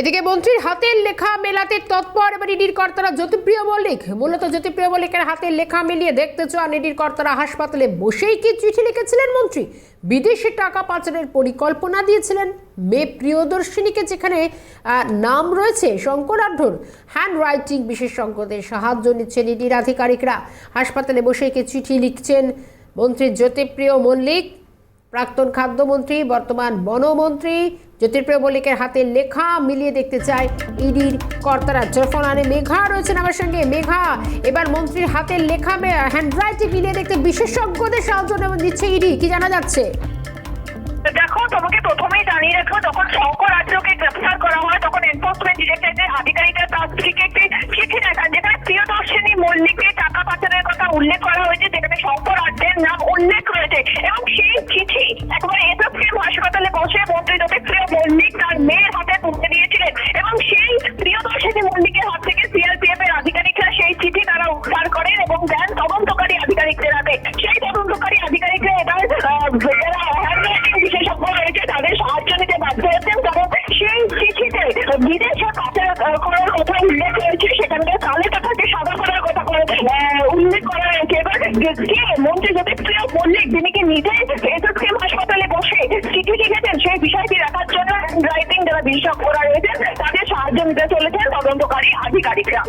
এদিকে মন্ত্রীর হাতের লেখা মেলাতে তৎপর এবার ইডির কর্তারা জ্যোতিপ্রিয় মল্লিক। মূলত জ্যোতিপ্রিয় মল্লিকের হাতের লেখা মিলিয়ে দেখতে চান ইডির কর্তারা হাসপাতালে বসেই কি চিঠি লিখেছিলেন মন্ত্রী? বিদেশে টাকা পাচারের পরিকল্পনা দিয়েছিলেন মেয়ে প্রিয়দর্শিনীকে, যেখানে নাম রয়েছে শঙ্করাঢ্যর হ্যান্ড রাইটিং বিশেষজ্ঞদের সাহায্য নিচ্ছেন ইডির আধিকারিকরা। হাসপাতালে বসে কি চিঠি লিখছেন মন্ত্রী জ্যোতিপ্রিয় মল্লিক? প্রাক্তন খাদ্যমন্ত্রী, বর্তমান বনমন্ত্রী জ্যোতির্প্রিয় মল্লিকের হাতে লেখা মিলিয়ে দেখতে চায় ইডির কর্তারা। জফন আনে মেঘা রয়েছেন আমার সঙ্গে। মেঘা, এবার মন্ত্রীর হাতের লেখা হ্যান্ডরাইটিং মিলিয়ে দেখতে বিশেষজ্ঞদের সাহায্য দিচ্ছে ইডি। কি জানা যাচ্ছে? দেখো, তোমাকে প্রথমেই জানিয়ে রাখো, যখন শঙ্কর রাজ্যকে গ্রেফতার করা হয়, তখন এনফোর্সমেন্ট ডিরেক্টরেটের আধিকারিকের কাছ থেকে একটি চিঠি দেখান যেখানে প্রিয়দর্শিনী মল্লিকের টাকা পাচারের কথা উল্লেখ করা হয়েছে, যেখানে শঙ্কর রাজ্যের নাম উল্লেখ রয়েছে। এবং সেই তার মেয়ের হাতে তুলে দিয়েছিলেন। এবং সেই প্রিয়দর্শিনী মল্লিকের হাত থেকে সিআরপিএফ এর আধিকারিকরা সেই চিঠি তারা উদ্ধার করেন এবং দেন তদন্তকারী আধিকারিকদের হাতে। সেই তদন্তকারী আধিকারিকরা আহ, যারা তাদের সাহায্য নিতে সেই চিঠিতে বিদেশে করার কথা উল্লেখ রয়েছে। সেখানকার কালে সাদা করার কথা উল্লেখ করা মন্ত্রী মল্লিক তিনি কি নিজে এসএসকেম হাসপাতালে বসে চিঠি লিখেছেন সেই বিষয়টি দেখার জন্য যারা করা রয়েছেন তাদের সাহায্য নিতে চলেছেন তদন্তকারী আধিকারিকরা।